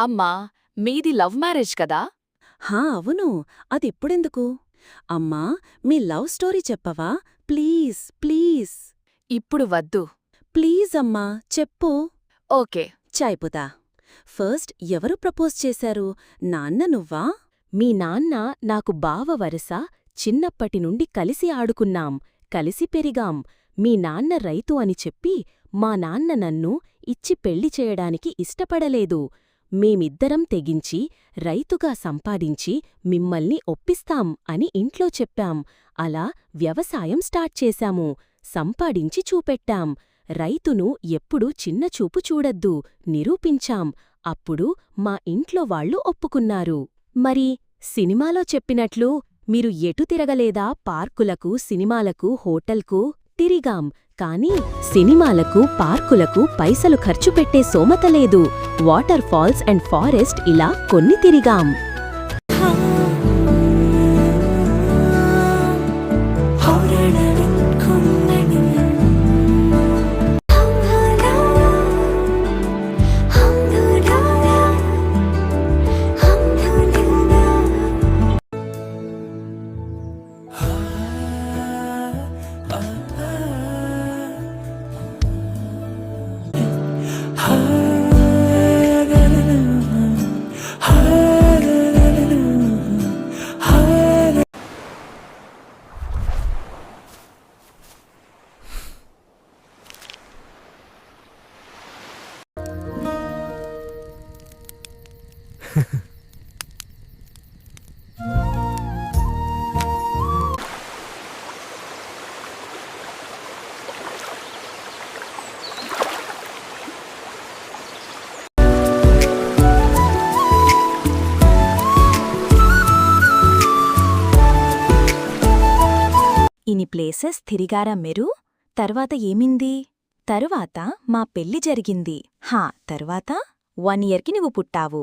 అమ్మా మీది love marriage కదా? హా అవును. అదెప్పుడెందుకు? అమ్మా మీ లవ్ స్టోరీ చెప్పవా? Please please. ఇప్పుడు వద్దు. ప్లీజ్ అమ్మా చెప్పు. ఓకే. చాయ్పుతా. ఫస్ట్ ఎవరు ప్రపోజ్ చేశారు? నాన్న నువ్వా? మీ నాన్న నాకు బావ వరస చిన్నప్పటి నుండి కలిసి ఆడుకున్నాం కలిసి పెరిగాం. మీ నాన్న రైతు అని చెప్పి మా నాన్న నన్ను ఇచ్చి పెళ్ళి చేయడానికి ఇష్టపడలేదు. మేమిద్దరం తెగించి రైతుగా సంపాదించి మిమ్మల్ని ఒప్పిస్తాం అని ఇంట్లో చెప్పాం. అలా వ్యవసాయం స్టార్ట్ చేశాము. సంపాదించి చూపెట్టాం. రైతును ఎప్పుడూ చిన్నచూపు చూడద్దు నిరూపించాం. అప్పుడు మా ఇంట్లో వాళ్ళు ఒప్పుకున్నారు. మరి సినిమాలో చెప్పినట్లు మీరు ఎటు తిరగలేదా? పార్కులకు సినిమాలకు హోటల్కు? తిరిగాం. కాని సినిమాలకు పార్కులకు పైసలు ఖర్చు పెట్టే సోమత లేదు. వాటర్ ఫాల్స్ అండ్ ఫారెస్ట్ ఇలా కొన్ని తిరిగాం. Ha ha. ఇన్ని ప్లేసెస్ తిరిగారా మెరు? తర్వాత ఏమింది? తరువాత మా పెళ్ళి జరిగింది. హా తర్వాత? వన్ ఇయర్కి నువ్వు పుట్టావు.